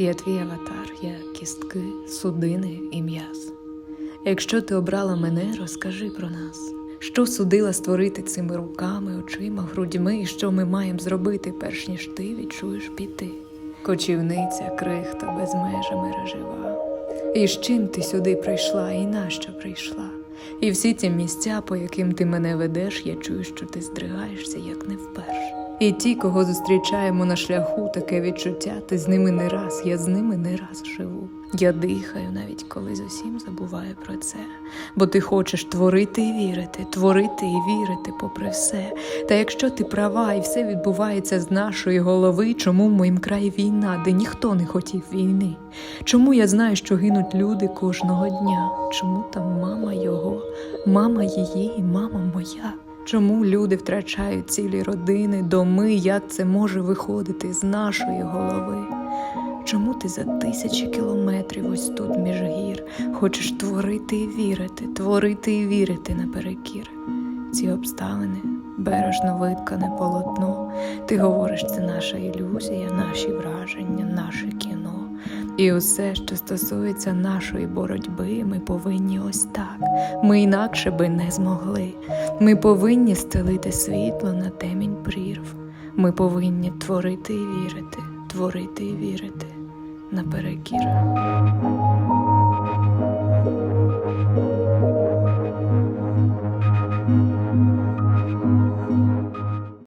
Я твій аватар, я кістки, судини і м'яз. Якщо ти обрала мене, розкажи про нас. Що судила створити цими руками, очима, грудьми, і що ми маємо зробити, перш ніж ти відчуєш піти? Кочівниця, крихта без межами режива. І з чим ти сюди прийшла, і нащо прийшла? І всі ті місця, по яким ти мене ведеш, я чую, що ти здригаєшся, як не. І ті, кого зустрічаємо на шляху, таке відчуття, ти з ними не раз, я з ними не раз живу. Я дихаю, навіть коли зовсім забуваю про це. Бо ти хочеш творити і вірити, творити і вірити попри все. Та якщо ти права і все відбувається з нашої голови, чому в моїм краї війна, де ніхто не хотів війни? Чому я знаю, що гинуть люди кожного дня? Чому там мама його, мама її і мама моя? Чому люди втрачають цілі родини, доми? Як це може виходити з нашої голови? Чому ти за тисячі кілометрів ось тут між гір хочеш творити і вірити, творити і вірити наперекір? Ці обставини, бережно виткане полотно. Ти говориш, це наша ілюзія, наші враження, наше кіно. І усе, що стосується нашої боротьби, ми повинні ось так, ми інакше би не змогли. Ми повинні стелити світло на темінь прірв. Ми повинні творити і вірити, творити і вірити наперекір.